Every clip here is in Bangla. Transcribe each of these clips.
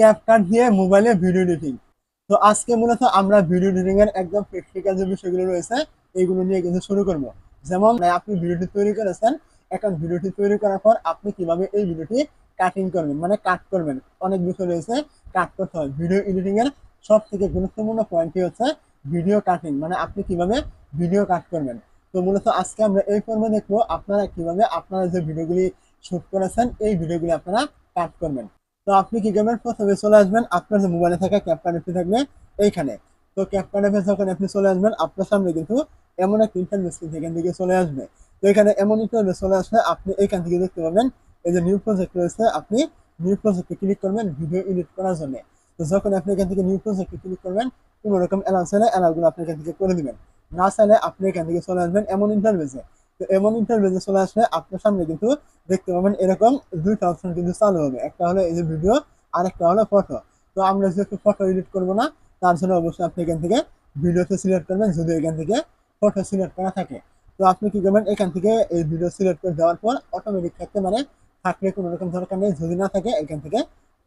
ক্যাপকাট দিয়ে মোবাইলে ভিডিও এডিটিং। তো আজকে মূলত আমরা ভিডিও এডিটিং এর একদম প্র্যাকটিক্যাল যে বিষয়গুলো রয়েছে, এইগুলো নিয়ে কিন্তু শুরু করব। যেমন আপনি ভিডিওটি তৈরি করেছেন, এখন ভিডিওটি তৈরি করার পর আপনি কীভাবে এই ভিডিওটি কাটিং করবেন মানে কাট করবেন? অনেক বিষয় রয়েছে কাট করতে হয়। ভিডিও এডিটিং এর সব থেকে গুরুত্বপূর্ণ পয়েন্টটি হচ্ছে ভিডিও কাটিং মানে আপনি কীভাবে ভিডিও কাট করবেন। তো মূলত আজকে আমরা এই পর্বে দেখব আপনারা কীভাবে আপনারা যে ভিডিওগুলি শুট করেছেন, এই ভিডিওগুলি আপনারা কাট করবেন। তো আপনি কি করবেন? প্রথমে চলে আসবেন আপনার যে মোবাইলে থাকা ক্যাপকার্ড অ্যাপটি থাকবে এইখানে। তো ক্যাপকার্ড অ্যাপে যখন আপনি চলে আসবেন, আপনার সামনে কিন্তু এমন একটা ইন্টারনেট এখান থেকে চলে আসবে। তো এখানে এমন ইন্টারনেট চলে আসলে আপনি এখান থেকে দেখতে পাবেন, এই যে নিউ প্রজেক্ট রয়েছে, আপনি নিউ প্রজেক্টে ক্লিক করবেন ভিডিও এডিট করার জন্য। তো যখন আপনি এখান থেকে নিউ প্রজেক্টে ক্লিক করবেন, কোনো রকম অ্যালাউ চাইলে অ্যালাউগুলো আপনি এখান থেকে করে দিবেন। না চাইলে আপনি এখান থেকে চলে আসবেন এমন ইন্টারভেসে তো এমন ইন্টারভেসে চলে আসলে আপনার সামনে কিন্তু দেখতে পাবেন এরকম দুইটা অপশন কিন্তু চালু হবে। একটা হলো এই যে ভিডিও আর একটা হলো ফটো তো আমরা যেহেতু ফটো এডিট করব না, তার জন্য অবশ্যই আপনি এখান থেকে ভিডিওতে সিলেক্ট করবেন, যদি এখান থেকে ফটো সিলেক্ট করা থাকে। তো আপনি কি করবেন, এখান থেকে এই ভিডিও সিলেক্ট করে দেওয়ার পর অটোমেটিক থাকতে মানে থাকলে কোনো রকম দরকার নেই। যদি না থাকে, এখান থেকে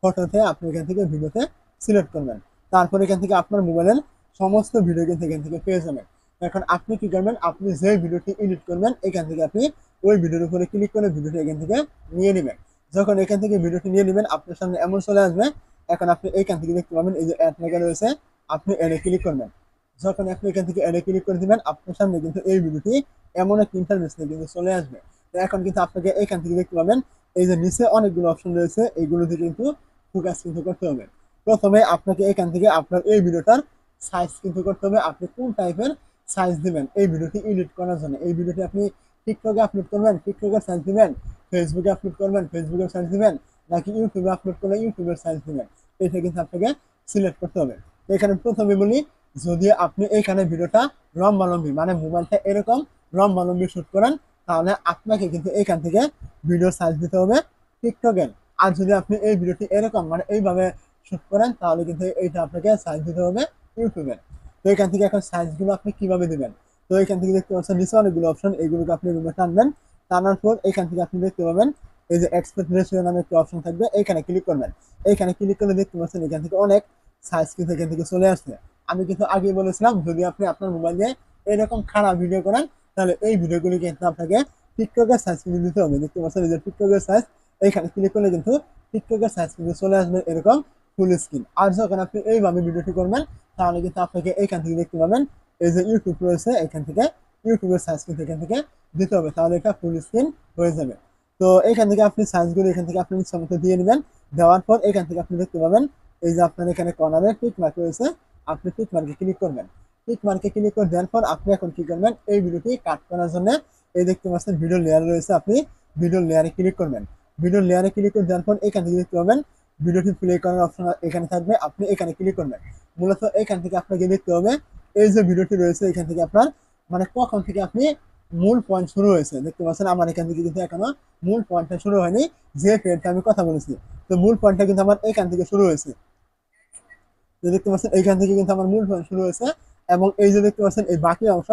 ফটোতে আপনি এখান থেকে ভিডিওতে সিলেক্ট করবেন। তারপর এখান থেকে আপনার মোবাইলের সমস্ত ভিডিও কিন্তু এখান থেকে পেয়ে যাবেন। এখন আপনি কি করবেন? আপনি যে ভিডিওটি এডিট করবেন, এখান থেকে আপনি ওই ভিডিওর উপরে ক্লিক করে ভিডিওটি এখান থেকে নিয়ে নেবেন। যখন এখান থেকে ভিডিওটি নিয়ে নেবেন, আপনার সামনে এমন চলে আসবে, এখন আপনি এখান থেকে দেখতে পাবেন, এই যে অ্যাড লেখা রয়েছে, আপনি এডে ক্লিক করবেন। যখন আপনি এখান থেকে এডে ক্লিক করে দিবেন, আপনার সামনে কিন্তু এই ভিডিওটি এমন একটা ইন্টারনেট কিন্তু চলে আসবে। তো এখন কিন্তু আপনাকে এখান থেকে দেখতে পাবেন, এই যে নিচে অনেকগুলো অপশন রয়েছে এইগুলোতে কিন্তু ফোকাস কিন্তু করতে হবে। প্রথমে আপনাকে এখান থেকে আপনার এই ভিডিওটার সাইজ কিন্তু করতে হবে। আপনি কোন টাইপের সাইজ দিবেন। এই ভিডিওটি এডিট করার জন্য। এই ভিডিওটি আপনি টিকটকে আপলোড করবেন টিকটকের সাইজ দিবেন ফেসবুকে আপলোড করবেন ফেসবুকের সাইজ দিবেন, নাকি ইউটিউবে আপলোড করলে ইউটিউবের সাইজ দিবেন। এটা কিন্তু আপনাকে সিলেক্ট করতে হবে। এখানে প্রথমে বলি, যদি আপনি এইখানে ভিডিওটা লম্বালম্বি মানে মোবাইলটা এরকম লম্বালম্বি শুট করেন, তাহলে আপনাকে কিন্তু এখান থেকে ভিডিও সাইজ দিতে হবে টিকটকের আর যদি আপনি এই ভিডিওটি এরকম মানে এইভাবে শুট করেন, তাহলে কিন্তু এইটা আপনাকে সাইজ দিতে হবে ইউটিউবের তো এখান থেকে এখন সাইজগুলো আপনি কীভাবে দেবেন? তো এখান থেকে দেখতে পাচ্ছেন নিচে অনেকগুলো অপশন এইগুলোকে আপনি রুমে টানবেন টানার পর এখান থেকে আপনি দেখতে পাবেন এই যে এক্সপেক্ট রেশিও নামে একটা অপশন থাকবে এইখানে ক্লিক করবেন। এইখানে ক্লিক করলে দেখতে পাচ্ছেন এখান থেকে অনেক সাইজ কিন্তু এখান থেকে চলে আসছে। আমি কিন্তু আগে বলেছিলাম, যদি আপনি আপনার মোবাইল দিয়ে এরকম খারাপ ভিডিও করেন, তাহলে এই ভিডিওগুলি কিন্তু আপনাকে টিকটকের সাইজ কিন্তু দিতে হবে। দেখতে পাচ্ছেন এই যে টিকটকের সাইজ এইখানে ক্লিক করলে কিন্তু টিকটকের সাইজ কিন্তু চলে আসবে এরকম ফুল স্ক্রিন আর যখন আপনি এইভাবে ভিডিওটি করবেন তাহলে কিন্তু আপনাকে এখান থেকে দেখতে পাবেন, এই যে ইউটিউব রয়েছে এখান থেকে ইউটিউবের সাইজ কিন্তু এখান থেকে দিতে হবে, তাহলে এটা ফুল স্ক্রিন হয়ে যাবে। তো এখান থেকে আপনি সাইজগুলো এখান থেকে আপনি ইচ্ছা মতো দিয়ে নেবেন, দেওয়ার পর এখান থেকে আপনি দেখতে পাবেন, এই যে আপনার এখানে কর্নারে টিক মার্ক রয়েছে, আপনি টিক মার্কে ক্লিক করবেন। টিক মার্কে ক্লিক করে দেওয়ার পর আপনি এখন কি করবেন, এই ভিডিওটি কাট করার জন্য এই দেখতে পাচ্ছেন ভিডিও লেয়ার রয়েছে, আপনি ভিডিও লেয়ারে ক্লিক করবেন। ভিডিও লেয়ারে ক্লিক করে দেওয়ার পর এখান থেকে দেখতে পাবেন ভিডিওটি প্লে করার অপশন এখানে থাকবে, আপনি এখানে ক্লিক করবেন। মূলত এখান থেকে আপনাকে দেখতে হবে, এই যে ভিডিওটি রয়েছে, এখান থেকে আপনার মানে কখন থেকে আপনি মূল পয়েন্ট শুরু হয়েছে। দেখতে পাচ্ছেন, আমার এখান থেকে কিন্তু এখনও মূল পয়েন্টটা শুরু হয়নি, যে ফ্রেন্ডটা আমি কথা বলেছি। তো মূল পয়েন্টটা কিন্তু আমার এখান থেকে শুরু হয়েছে। দেখতে পাচ্ছেন এইখান থেকে কিন্তু আমার মূল পয়েন্ট শুরু হয়েছে, এবং এই যে দেখতে পাচ্ছেন, এই বাকি অংশ,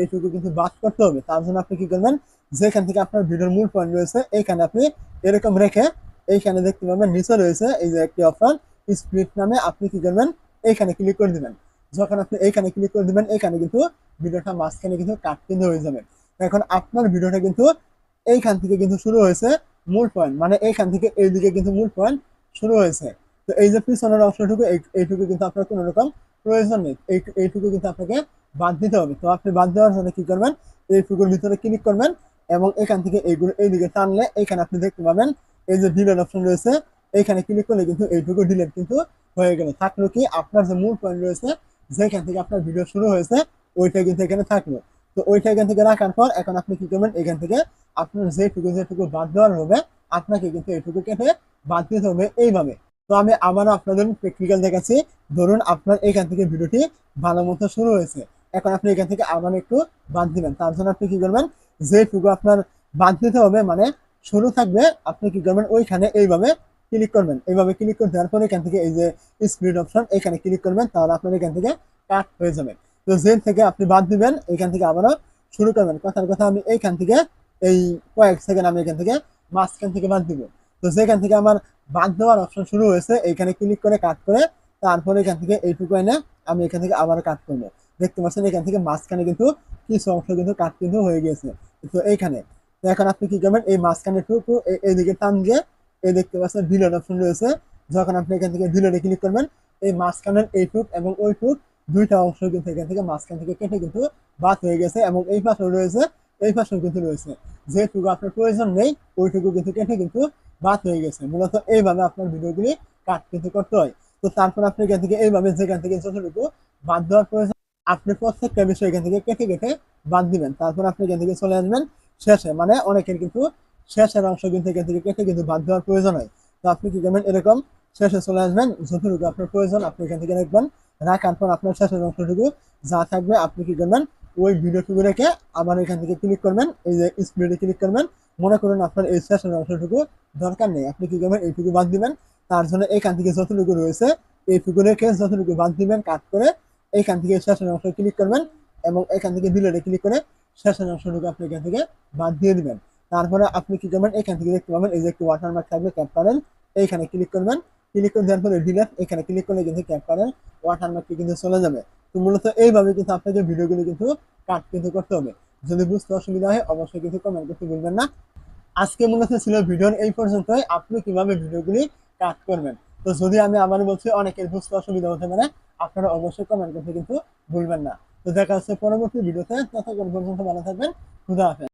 এইটুকু কিন্তু বাদ করতে হবে। তার জন্য আপনি কি করবেন, যেখান থেকে আপনার ভিডিওর মূল পয়েন্ট রয়েছে এইখানে আপনি এরকম রেখে এইখানে দেখতে পাবেন নিচে রয়েছে এই যে একটি অপশন স্প্লিট নামে আপনি কি করবেন, এইখানে ক্লিক করে দিবেন। যখন আপনি এইখানে ক্লিক করে দিবেন এখানে কিন্তু ভিডিওটা মাঝখানে কিন্তু কাট কিন্তু হয়ে যাবে। এখন আপনার ভিডিওটা কিন্তু এইখান থেকে কিন্তু শুরু হয়েছে, মূল পয়েন্ট মানে এইখান থেকে এইদিকে কিন্তু মূল পয়েন্ট শুরু হয়েছে। তো এই যে পিছনের অংশটুকু, এই- এইটুকু কিন্তু আপনার কোনো রকম প্রয়োজন নেই। এই এইটুকু কিন্তু আপনাকে বাদ দিতে হবে। তো আপনি বাদ দেওয়ার জন্য কি করবেন, এইটুকুর ভিতরে ক্লিক করবেন এবং এখান থেকে এইগুলো, এইদিকে টানলে এইখানে আপনি দেখতে পাবেন এই যে ডিলেট অপশন রয়েছে, এইখানে ক্লিক করলে কিন্তু এইটুকু ডিলেট কিন্তু হয়ে গেল। থাকল কি আপনার যে মূল পয়েন্ট রয়েছে, যেখান থেকে আপনার ভিডিও শুরু হয়েছে, ওইটা কিন্তু এখানে থাকল। তো ওইটা এখান থেকে রাখার পর এখন আপনি কি করবেন, এখান থেকে আপনার যেটুকু যেটুকু বাদ দেওয়ার হবে, আপনাকে কিন্তু এইটুকু কেটে বাদ দিতে হবে এইভাবে। তো আমি আবারও আপনাদের প্র্যাকটিক্যাল দেখাচ্ছি। ধরুন আপনার এখান থেকে ভিডিওটি ভালো মতো শুরু হয়েছে। এখন আপনি এখান থেকে আবার একটু বাদ দিবেন। তার জন্য আপনি কি করবেন, যেটুকু আপনার বাদ দিতে হবে মানে শুরু থাকবে, আপনি কি করবেন? ওইখানে এইভাবে ক্লিক করবেন। এইভাবে ক্লিক করে দেওয়ার পরে এখান থেকে এই যে স্পিড অপশন এখানে ক্লিক করবেন, তাহলে আপনার এখান থেকে কাট হয়ে যাবে। তো জেন থেকে আপনি বাদ দিবেন, এখান থেকে আবারও শুরু করবেন। কথার কথা আমি এইখান থেকে এই কয়েক সেকেন্ড আমি এখান থেকে মাঝখান থেকে বাদ দিব। তো যেখান থেকে আমার বাদ দেওয়ার অপশন শুরু হয়েছে, এইখানে ক্লিক করে কাট করে তারপরে এখান থেকে এইটুকু এনে আমি এখান থেকে আবার কাট করব। দেখতে পাচ্ছেন এখান থেকে মাঝখানে কিন্তু কিছু অংশ কিন্তু কাট কিন্তু হয়ে গিয়েছে। তো এইখানে এখন আপনি কি করবেন? এই মাঝখানে টুকু এই- এইদিকে টান দিয়ে এই দেখতে পাচ্ছেন ডিলেট অপশন রয়েছে। যখন আপনি এখান থেকে ডিলেটে ক্লিক করবেন, এই মাঝখানের এই টুক এবং ওইটুক দুইটা অংশ কিন্তু এখান থেকে মাঝখান থেকে কেটে কিন্তু বাদ হয়ে গেছে এবং এই পাশেও রয়েছে, এই পাশেও কিন্তু রয়েছে। যেটুকু আপনার প্রয়োজন নেই, ওইটুকু কিন্তু কেটে কিন্তু বাদ হয়ে গেছে। মূলত এইভাবে আপনার ভিডিওগুলি কাট কিন্তু করতে হয়। তো তারপর আপনি এখান থেকে এইভাবে যেখান থেকে যতটুকু বাদ দেওয়ার প্রয়োজন, আপনি প্রত্যেকটা বিষয় এখান থেকে কেটে কেটে বাদ দিবেন। তারপর আপনি এখান থেকে চলে আসবেন। শেষে মানে অনেকের কিন্তু শেষের অংশ কিন্তু এখান থেকে কিন্তু বাদ দেওয়ার প্রয়োজন হয়। তো আপনি কি করবেন? এরকম শেষে চলে আসবেন, যতটুকু আপনার প্রয়োজন আপনি এখান থেকে রাখবেন রাখার পর আপনার শেষের অংশটুকু যা থাকবে আপনি কি করবেন, ওই ভিডিওটুকু রেখে আবার এখান থেকে ক্লিক করবেন, এই যে স্পিডে ক্লিক করবেন, মনে করুন আপনার এই শেষের অংশটুকু দরকার নেই, আপনি কি করবেন, এইটুকু বাদ দিবেন, তার জন্য এখান থেকে যতটুকু রয়েছে, এইটুকু রেখে যতটুকু বাদ দিবেন কাট করে এইখান থেকে শেষের অংশ ক্লিক করবেন, এবং এখান থেকে ডিলেটে ক্লিক করে শেষের অংশটুকু আপনি এখান থেকে বাদ দিয়ে দিবেন। তারপরে আপনি কি করবেন? এখান থেকে দেখতে পাবেন, এই যে একটি ওয়াটারমার্ক থাকবে ক্যাপ প্যানেল এইখানে ক্লিক করবেন। ক্লিক করে দেওয়ার পরে ডিলেট এখানে ক্লিক করলে কিন্তু ক্যাপ প্যানেল ওয়াটারমার্কটি কিন্তু চলে যাবে। তো মূলত এইভাবে কিন্তু আপনাকে ভিডিওগুলো কিন্তু কাট কিন্তু করতে হবে। যদি বুঝতে অসুবিধা হয়, অবশ্যই কিন্তু কমেন্ট করতে ভুলবেন না। আজকে মূলত ছিল ভিডিওর এই পর্যন্তই। আপনি কীভাবে ভিডিওগুলি কাট করবেন? তো যদি আমি আবার বলছি, অনেকের বুঝতে অসুবিধা হতে পারে, আপনারা অবশ্যই কমেন্ট করতে কিন্তু ভুলবেন না। তো দেখা যাচ্ছে পরবর্তী ভিডিওতে ততক্ষণ পর্যন্ত ভালো থাকবেন। খুদা হাফেজ।